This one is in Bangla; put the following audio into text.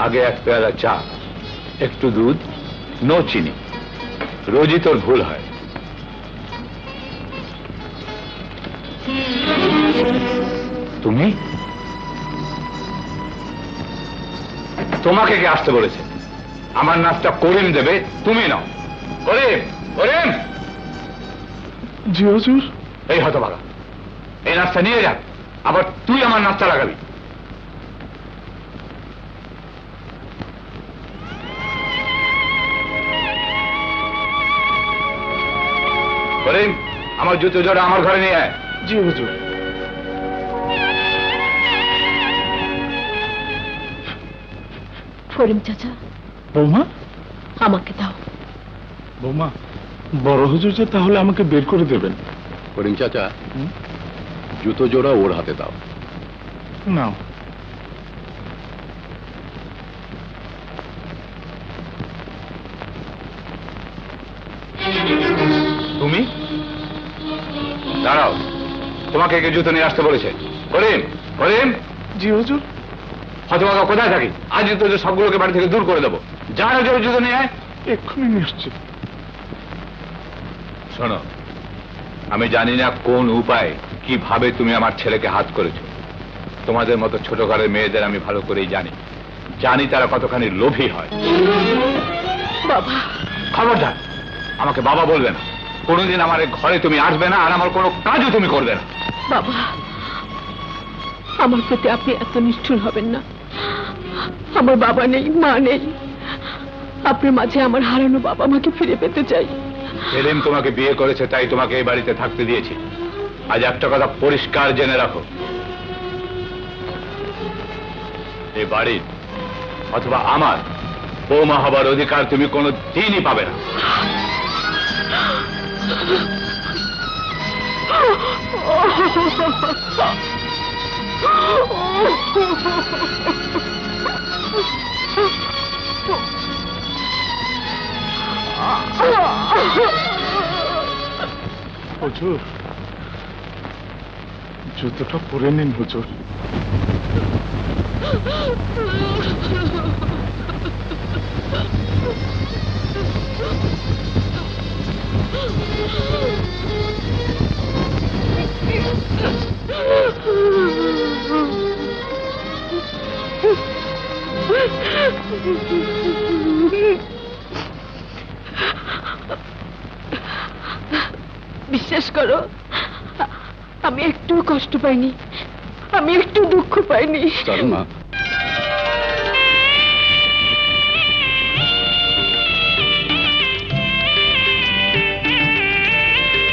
আগে এক পেয়ালা চা একটু দুধ নো চিনি। রোজই তোর ভুল হয়। তুমি? তোমাকে কে আসতে বলেছে? আমার নাচটা করিম দেবে তুমি নাও। করিম করিম! জি হুজুর। এই হতভাগা। এই নাচটা নিয়ে যা আবার তুই আমার নাচটা লাগাবি। করিম আমার জুতো জোড়া আমার ঘরে নিয়ে আয়। জি হুজুর। ফরিম চাচা। বৌমা? আমাকে দাও। বৌমা বড় হুজুর যে তাহলে আমাকে বের করে দেবেন। করিম চাচা হুম? জুতো জোড়া ওর হাতে দাও। নাও। দাঁড়াও। তোমাকে কে জুতো নিয়ে আসতে বলেছে। করিম করিম। জি হুজুর। হতভাগা কোথায় থাকি? আজ তোদের সবগুলোকে বাড়ি থেকে দূর করে দেবো। যা জোরে জুতো নিয়ে আয়। এক্ষুনি নিশ্চি শোনো আমি জানি না কোন উপায় কীভাবে তুমি আমার ছেলেকে হাত করেছ। তোমাদের মতো ছোট ঘরের মেয়েদের আমি ভালো করেই জানি। জানি তারা কতখানি লোভী হয়। বাবা। খবরদার আমাকে বাবা বলবে না। কোনোদিন আমার এই ঘরে তুমি আসবে না আর আমার কোনো কাজও তুমি করবে না। বাবা আমার প্রতি আপনি এত নিষ্ঠুর হবেন না। আমার বাবা নেই মা নেই। আপনার মাঝে আমার হারানো বাবা মাকে ফিরে পেতে চাই। সেলিম তোমাকে বিয়ে করেছে তাই তোমাকে এই বাড়িতে থাকতে দিয়েছি। আজ একটা কথা পরিষ্কার জেনে রাখো। এই বাড়ির অথবা আমার বৌমা হবার অধিকার তুমি কোনো দিনই পাবে না। হুজুর জুতোটা পরে নিন হুজুর। বিশ্বাস করো আমি একটু কষ্ট পাইনি। আমি একটু দুঃখ পাইনি। সালমা